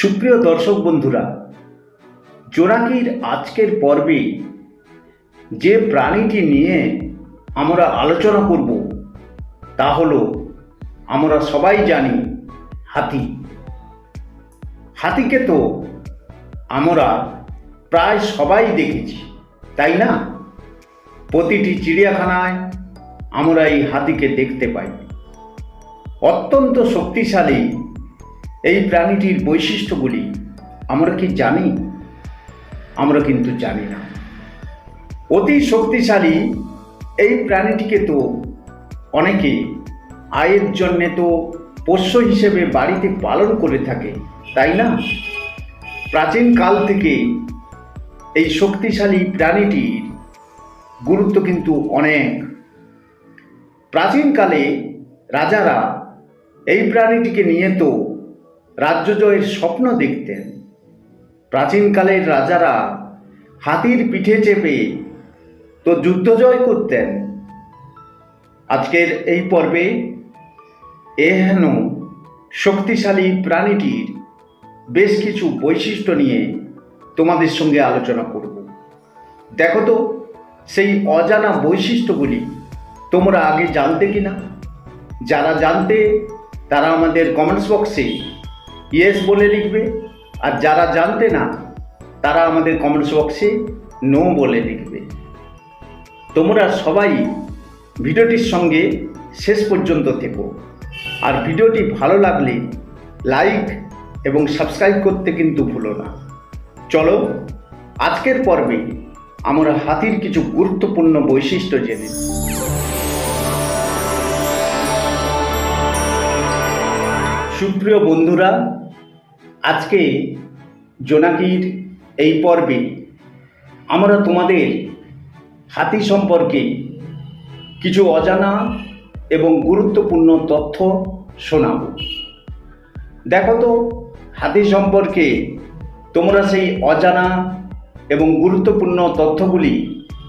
সুপ্রিয় দর্শক বন্ধুরা, জোনাকির আজকের পর্বে যে প্রাণীটি নিয়ে আমরা আলোচনা করব, তা হলো আমরা সবাই জানি হাতি। হাতিকে তো আমরা প্রায় সবাই দেখেছি, তাই না? প্রতিটি চিড়িয়াখানায় আমরা এই হাতিকে দেখতে পাই। অত্যন্ত শক্তিশালী এই প্রাণীটির বৈশিষ্ট্যগুলি আমরা কি জানি? আমরা কিন্তু জানি না। অতি শক্তিশালী এই প্রাণীটিকে তো অনেকে আয়ের জন্যে তো পোষ্য হিসেবে বাড়িতে পালন করে থাকে, তাই না? প্রাচীন কাল থেকে এই শক্তিশালী প্রাণীটির গুরুত্ব কিন্তু অনেক। প্রাচীনকালে রাজারা এই প্রাণীটিকে নিয়ে তো রাজ্য জয়ের স্বপ্ন দেখতেন। প্রাচীনকালের রাজারা হাতির পিঠে চেপে তো যুদ্ধ জয় করতেন। আজকের এই পর্বে এহেন শক্তিশালী প্রাণীটির বেশ কিছু বৈশিষ্ট্য নিয়ে তোমাদের সঙ্গে আলোচনা করব। দেখো তো, সেই অজানা বৈশিষ্ট্যগুলি তোমরা আগে জানতে কি না যারা জানতে, তারা আমাদের কমেন্টস বক্সে ইয়েস বলে লিখবে। আর যারা জানতে না, তারা আমাদের কমেন্টস বক্সে নো বলে লিখবে। তোমরা সবাই ভিডিওটির সঙ্গে শেষ পর্যন্ত থেকো। আর ভিডিওটি ভালো লাগলে লাইক এবং সাবস্ক্রাইব করতে কিন্তু ভুলো না। চলো, আজকের পর্বে আমরা হাতির কিছু গুরুত্বপূর্ণ বৈশিষ্ট্য জেনে সুপ্রিয় বন্ধুরা, আজকে জোনাকির এই পর্বে আমরা তোমাদের হাতি সম্পর্কে কিছু অজানা এবং গুরুত্বপূর্ণ তথ্য শোনাব। দেখো তো, হাতি সম্পর্কে তোমরা সেই অজানা এবং গুরুত্বপূর্ণ তথ্যগুলি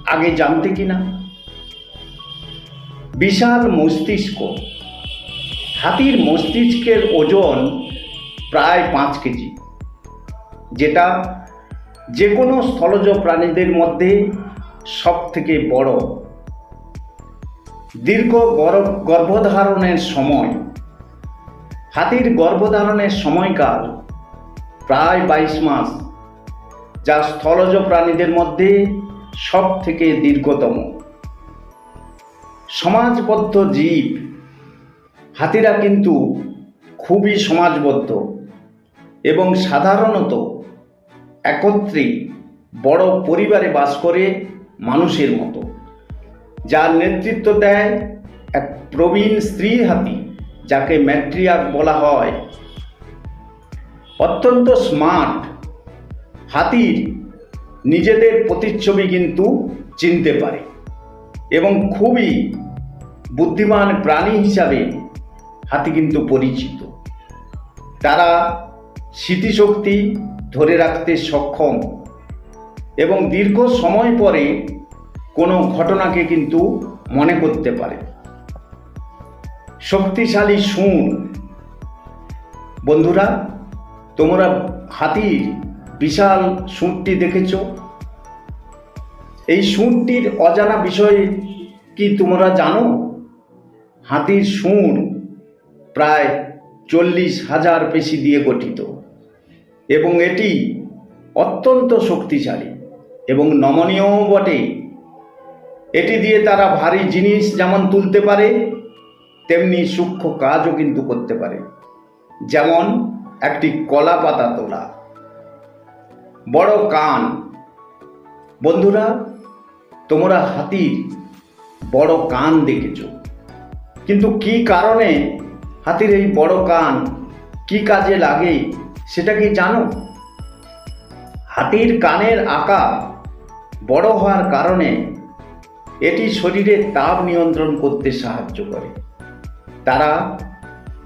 আগে জানতে কি না বিশাল মস্তিষ্ক হাতির মস্তিষ্কের ওজন প্রায় পাঁচ কেজি, যেটা যে কোনো স্থলজ প্রাণীদের মধ্যে সব থেকে বড়। দীর্ঘ গর্ভ গর্ভধারণের সময়, হাতির গর্ভধারণের সময়কাল প্রায় বাইশ মাস, যা স্থলজ প্রাণীদের মধ্যে সব থেকে দীর্ঘতম। সমাজবদ্ধ জীব হাতিরা কিন্তু খুবই সমাজবদ্ধ এবং সাধারণত একত্রে বড় পরিবারে বাস করে মানুষের মতো। যার নেতৃত্ব দেয় এক প্রবীণ স্ত্রী হাতি, যাকে ম্যাট্রিয়াক বলা হয়। অত্যন্ত স্মার্ট হাতির নিজেদের প্রতিচ্ছবি কিন্তু চিনতে পারে এবং খুবই বুদ্ধিমান প্রাণী হিসাবে হাতি কিন্তু পরিচিত। তারা স্মৃতিশক্তি ধরে রাখতে সক্ষম এবং দীর্ঘ সময় পরে কোনো ঘটনাকে কিন্তু মনে করতে পারে। শক্তিশালী সুর বন্ধুরা, তোমরা হাতির বিশাল সুরটি দেখেছ। এই সুরটির অজানা বিষয় কি তোমরা জানো? হাতির সুর প্রায় চল্লিশ হাজার পেশি দিয়ে গঠিত। এবং এটি অত্যন্ত শক্তিশালী এবং নমনীয়ও বটে। এটি দিয়ে তারা ভারী জিনিস যেমন তুলতে পারে, তেমনি সূক্ষ্ম কাজও কিন্তু করতে পারে। যেমন একটি কলা পাতা তোলা। বড় কান। বন্ধুরা, তোমরা হাতির বড় কান দেখেছ। কিন্তু কি কারণে হাতির এই বড় কান কি কাজে লাগে সেটা কি জানো? হাতির কানের আকার বড় হওয়ার কারণে এটি শরীরের তাপ নিয়ন্ত্রণ করতে সাহায্য করে। তারা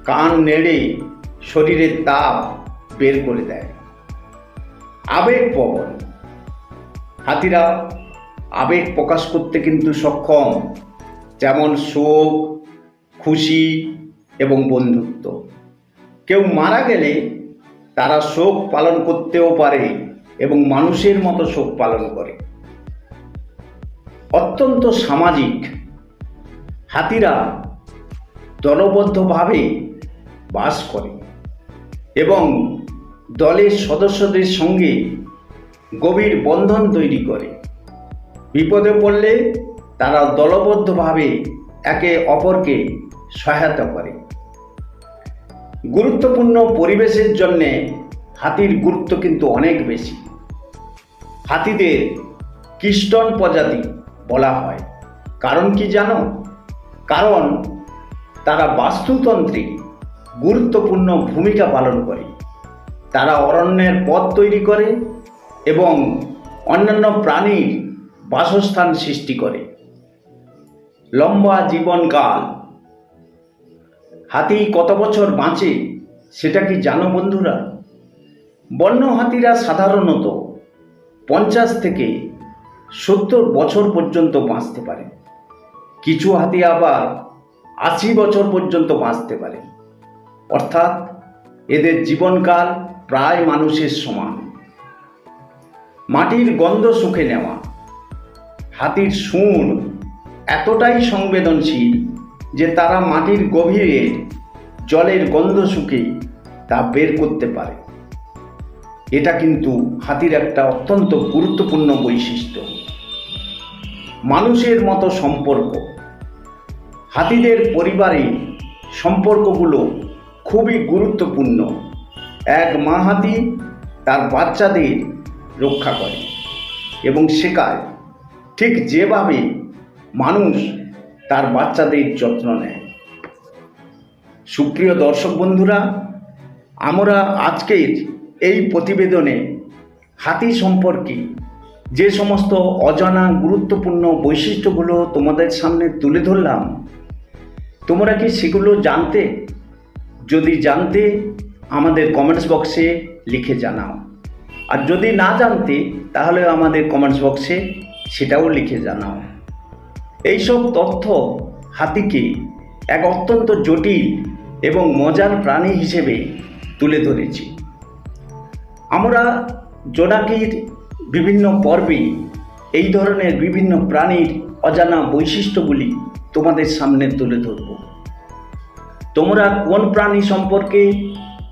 কান নেড়ে শরীরের তাপ বের করে দেয়। আবেগ প্রবণ হাতিরা আবেগ প্রকাশ করতে কিন্তু সক্ষম। যেমন শোক, খুশি এবং বন্ধুত্ব। কেউ মারা গেলে তারা শোক পালন করতেও পারে এবং মানুষের মতো শোক পালন করে। অত্যন্ত সামাজিক হাতিরা দলবদ্ধভাবে বাস করে এবং দলের সদস্যদের সঙ্গে গভীর বন্ধন তৈরি করে। বিপদে পড়লে তারা দলবদ্ধভাবে একে অপরকে সহায়তা করে। গুরুত্বপূর্ণ পরিবেশের জন্যে হাতির গুরুত্ব কিন্তু অনেক বেশি। হাতিদের কিস্টন প্রজাতি বলা হয়। কারণ কি জানো? কারণ তারা বাস্তুতন্ত্রে গুরুত্বপূর্ণ ভূমিকা পালন করে। তারা অরণ্যের পথ তৈরি করে এবং অন্যান্য প্রাণীর বাসস্থান সৃষ্টি করে। লম্বা জীবনকাল হাতি কত বছর বাঁচে, সেটা কি জানো বন্ধুরা? বন্য হাতিরা সাধারণত পঞ্চাশ থেকে সত্তর বছর পর্যন্ত বাঁচতে পারে। কিছু হাতি আবার আশি বছর পর্যন্ত বাঁচতে পারে। অর্থাৎ এদের জীবনকাল প্রায় মানুষের সমান। মাটির গন্ধ শুকে নেওয়া, হাতির সুর এতটাই সংবেদনশীল যে তারা মাটির গভীরে জলের গন্ধ শুকে তা বের করতে পারে। এটা কিন্তু হাতির একটা অত্যন্ত গুরুত্বপূর্ণ বৈশিষ্ট্য। মানুষের মতো সম্পর্ক। হাতিদের পরিবারে সম্পর্কগুলো খুবই গুরুত্বপূর্ণ। এক মা হাতি তার বাচ্চাদের রক্ষা করে এবং শেখায়। ঠিক যেভাবে মানুষ তার বাচ্চাদের যত্ন নেয়। সুপ্রিয় দর্শক বন্ধুরা, আমরা আজকের এই প্রতিবেদনে হাতি সম্পর্কে যে সমস্ত অজানা গুরুত্বপূর্ণ বৈশিষ্ট্যগুলো তোমাদের সামনে তুলে ধরলাম, তোমরা কি সেগুলো জানতে? যদি জানতে, আমাদের কমেন্টস বক্সে লিখে জানাও। আর যদি না জানতে, তাহলে আমাদের কমেন্টস বক্সে সেটাও লিখে জানাও। এইসব তথ্য হাতিকে এক অত্যন্ত জটিল এবং মজার প্রাণী হিসেবে তুলে ধরেছি। আমরা জোনাকির বিভিন্ন পর্বে এই ধরনের বিভিন্ন প্রাণীর অজানা বৈশিষ্ট্যগুলি তোমাদের সামনে তুলে ধরব। তোমরা কোন প্রাণী সম্পর্কে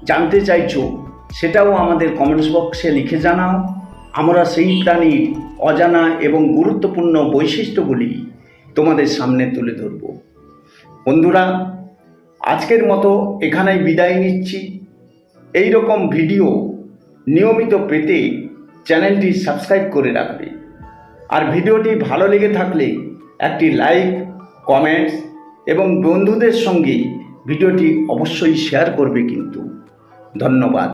জানতে চাইছো সেটাও আমাদের কমেন্টস বক্সে লিখে জানাও। আমরা সেই প্রাণীর অজানা এবং গুরুত্বপূর্ণ বৈশিষ্ট্যগুলি তোমাদের সামনে তুলে ধরব। বন্ধুরা, আজকের মতো এখানেই বিদায় নিচ্ছি। এই রকম ভিডিও নিয়মিত পেতে চ্যানেলটি সাবস্ক্রাইব করে রাখবে। আর ভিডিওটি ভালো লেগে থাকলে একটি লাইক, কমেন্টস এবং বন্ধুদের সঙ্গে ভিডিওটি অবশ্যই শেয়ার করবে কিন্তু। ধন্যবাদ।